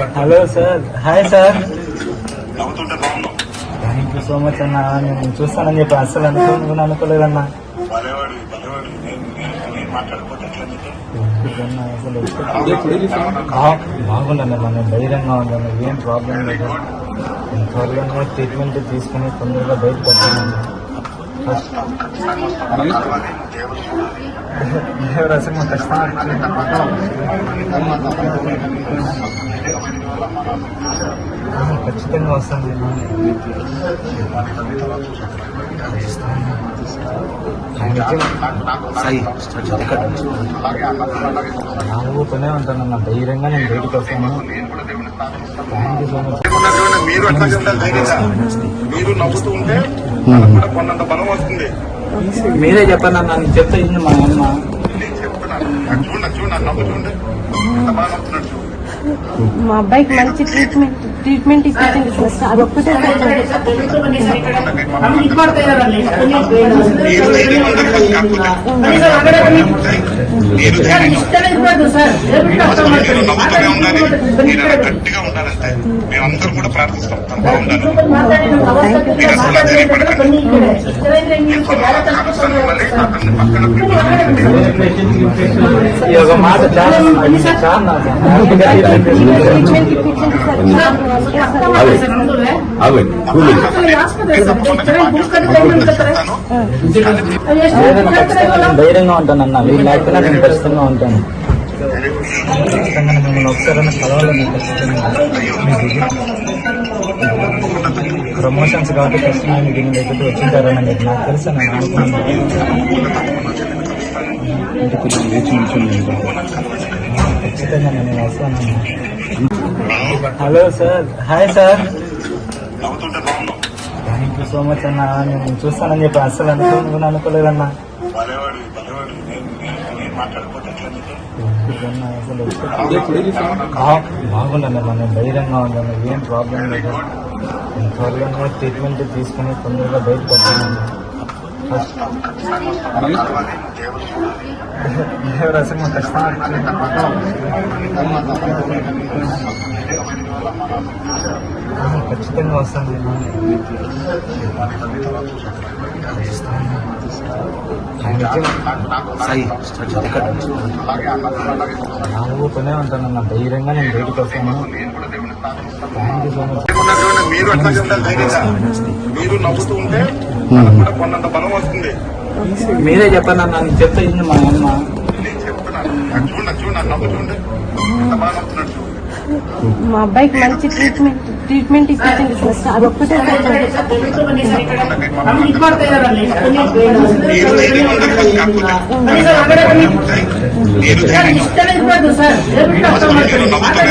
Hello sir. Hi sir. Thank you so much అన్న. నేను చూస్తానని చెప్పి అస్సలు అనుకోను అనుకోలేదన్నా భలేవాడి భలేవాడి. నేను నేను- నేను మాట్లాడకపోతే ఎట్లా నీకు? అన్న, అసలు? బా- బాగుండన్న మనం ధైర్యంగా ఉందన్న. ఏం ప్రాబ్లం లేదు. త్వరలోనే ట్రీట్మెంట్ తీసుకుని తొందరగా బయటకు వస్తానండి అసలు మాకు కష్టం ఖచ్చితంగా వస్తాను. నాలుగు పనే ఉంటానన్న ధైర్యంగా నేను బయటకు వస్తాను. మీరు అట్లా నవ్వుతూ ఉంటే కొన్నంత బలం వస్తుంది మీరే చెప్పండి అన్న నేను చెప్తే మా అమ్మ. నేను చెప్తున్నాను. అది చూడండి చూడండి నవ్వు చూడండి ఎంత బాగా నవ్వుతున్నాడు చూడు మా అబ్బాయికి మంచి ట్రీట్మెంట్ ట్రీట్మెంట్ ఇప్పించండి సార్. అదొక్కటే మీరు ధైర్యంగా ఉండాలి ఉండాలి మీరు అలా గట్టిగా ఉండాలంటే కూడా ప్రార్థిస్తాం తను బాగుండాలి మీరు అసలు మాట నాకు వీళ్ళు లేకపోయినా నేను ఖచ్చితంగా ఉంటాను. ఖచ్చితంగా మిమ్మల్ని ఒకసారి కలవాలని ప్రమోషన్స్ కాబట్టి ఖచ్చితంగా మీకు దీని దగ్గర వచ్చింటారని నాకు తెలుసు నేను అనుకున్నాను. ఖచ్చితంగా నేను వస్తాను. Hello sir. Hi sir. Thank you so much అన్న. నేను చూస్తానని చెప్పి అస్సలు అనుకోను అనుకోలేదన్నా. మనం ధైర్యంగా ఏం ప్రాబ్లం లేదు. ట్రీట్మెంట్ తీసుకుని తొందరగా బయటకు ఖచ్చితంగా వస్తాను. ధైర్యంగా నేను బయటకు వస్తాను థ్యాంక్ యూ సో మచ్ మీరు అట్లా ఉండాలి ధైర్యంగా మీరు నవ్వుతూ ఉంటే కూడా కొన్నంత బలం వస్తుంది మీరే చెప్పండి అన్న నేను చెప్తే మా అమ్మ. నేను చెప్తున్నాను చూడండి చూడండి నవ్వు చూడండి ఎంత బాగా నవ్వుతున్నాడు చూడు మా అబ్బాయికి మంచి ట్రీట్మెంట్ ట్రీట్మెంట్ ఇప్పించండి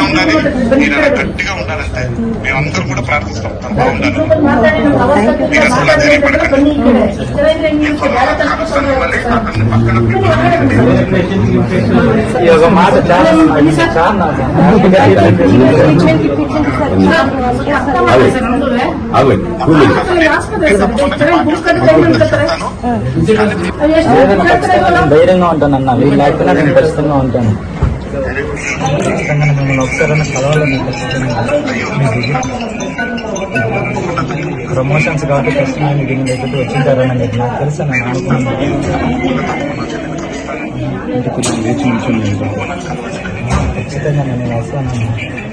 ఉండాలి మీరు అలా గట్టిగా ఉండాలంటే మేమందరం కూడా ప్రార్థిస్తాం మాట ధైర్యంగా ఉంటానన్న వీళ్ళు లేకపోయినా నేను ఖచ్చితంగా ఉంటాను. ఖచ్చితంగా మిమ్మల్ని ఒకసారి కలవాలని ఖచ్చితంగా ప్రమోషన్స్ కాబట్టి ఖచ్చితంగా మీకు దీని దగ్గర వచ్చింటారని మీకు నాకు తెలుసు నేను అనుకున్నాను ఖచ్చితంగా నేను వస్తాను